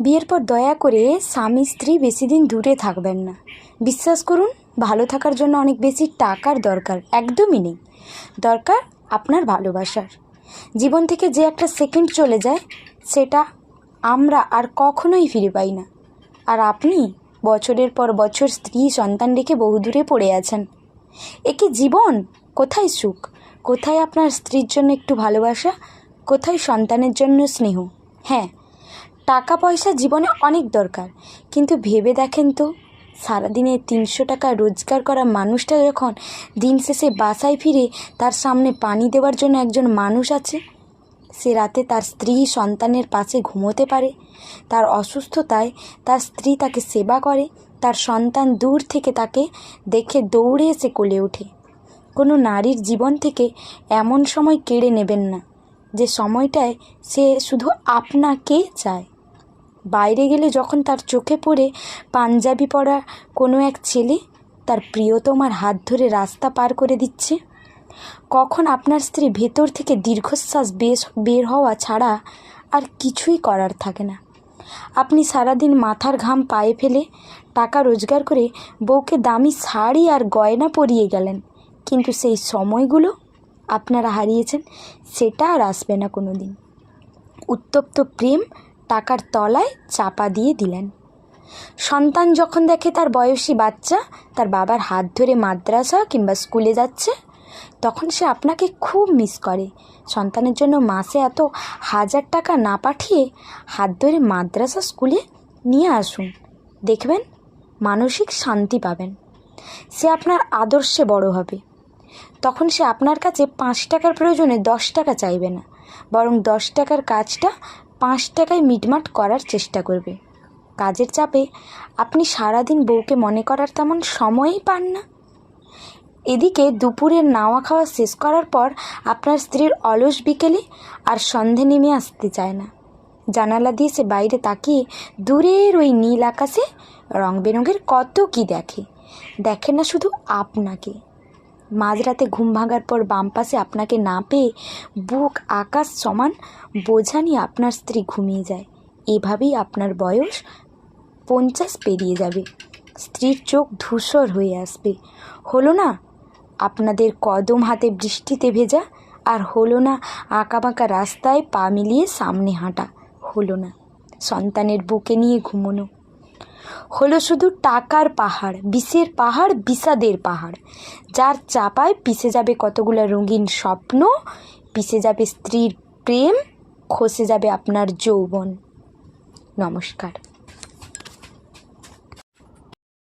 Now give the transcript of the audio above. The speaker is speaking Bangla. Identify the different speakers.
Speaker 1: বিয়ের পর দয়া করে স্বামী স্ত্রী বেশি দিন দূরে থাকবেন না। বিশ্বাস করুন, ভালো থাকার জন্য অনেক বেশি টাকার দরকার একদমই নেই। দরকার আপনার ভালোবাসার। জীবন থেকে যে একটা সেকেন্ড চলে যায়, সেটা আমরা আর কখনোই ফিরে পাই না। আর আপনি বছরের পর বছর স্ত্রী সন্তান রেখে বহুদূরে পড়ে আছেন। একে জীবন? কোথায় সুখ? কোথায় আপনার স্ত্রীর জন্য একটু ভালোবাসা? কোথায় সন্তানের জন্য স্নেহ? হ্যাঁ টাকা পয়সা জীবনে অনেক দরকার। কিন্তু ভেবে দেখেন তো, সারাদিনে তিনশো টাকা রোজগার করা মানুষটা যখন দিন শেষে বাসায় ফিরে তার সামনে পানি দেওয়ার জন্য একজন মানুষ আছে, সে রাতে তার স্ত্রী সন্তানের পাশে ঘুমোতে পারে, তার অসুস্থতায় তার স্ত্রী তাকে সেবা করে, তার সন্তান দূর থেকে তাকে দেখে দৌড়ে এসে কোলে ওঠে। কোনো নারীর জীবন থেকে এমন সময় কেড়ে নেবেন না, যে সময়টায় সে শুধু আপনাকে চায়। বাইরে গেলে যখন তার চোখে পড়ে পাঞ্জাবি পরা কোনো এক ছেলে, তার প্রিয়তমার হাত ধরে রাস্তা পার করে দিচ্ছে। কখন আপনার স্ত্রী ভেতর থেকে দীর্ঘশ্বাস বেশ বের হওয়া ছাড়া আর কিছুই করার থাকে না। আপনি সারাদিন মাথার ঘাম পায়ে ফেলে টাকা রোজগার করে বউকে দামি শাড়ি আর গয়না পরিয়ে গেলেন। কিন্তু সেই সময়গুলো আপনারা হারিয়েছেন, সেটা আর আসবে না কোনো দিন উত্তপ্ত প্রেম টাকার তলায় চাপা দিয়ে দিলেন। সন্তান যখন দেখে তার বয়সী বাচ্চা তার বাবার হাত ধরে মাদ্রাসা কিংবা স্কুলে যাচ্ছে, তখন সে আপনাকে খুব মিস করে। সন্তানের জন্য মাসে এত হাজার টাকা না পাঠিয়ে হাত ধরে মাদ্রাসা স্কুলে নিয়ে আসুন। দেখবেন মানসিক শান্তি পাবেন। সে আপনার আদর্শে বড় হবে। তখন সে আপনার কাছে পাঁচ টাকার প্রয়োজনে দশ টাকা চাইবে না, বরং দশ টাকার কাজটা পাঁচ টাকায় মিটমাট করার চেষ্টা করবে। কাজের চাপে আপনি সারাদিন বউকে মনে করার তেমন সময়ই পান না। এদিকে দুপুরের নাওয়া খাওয়া শেষ করার পর আপনার স্ত্রীর অলস বিকেলে আর সন্ধে নেমে আসতে চায় না। জানালা দিয়ে সে বাইরে তাকিয়ে দূরের ওই নীল আকাশে রং বেরঙের কত কি দেখে। দেখে না শুধু আপনাকে। মাঝরাতে ঘুম ভাঙার পর বাম পাশে আপনাকে না পেয়ে বুক, আকাশ সমান বোঝা নিয়ে আপনার স্ত্রী ঘুমিয়ে যায়। এভাবেই আপনার বয়স পঞ্চাশ পেরিয়ে যাবে। স্ত্রীর চোখ ধূসর হয়ে আসবে। হলো না আপনাদের কদম হাতে বৃষ্টিতে ভেজা, আর হলো না আঁকাবাঁকা রাস্তায় পা মিলিয়ে সামনে হাঁটা। হলো না। সন্তানের বুকে নিয়ে ঘুমোনো। হলো শুধু টাকার পাহাড়, বিষের পাহাড়, বিষাদের পাহাড়। যার চাপায় পিষে যাবে কতগুলো রঙিন স্বপ্ন, পিষে যাবে স্ত্রীর প্রেম, খসে যাবে আপনার যৌবন। নমস্কার।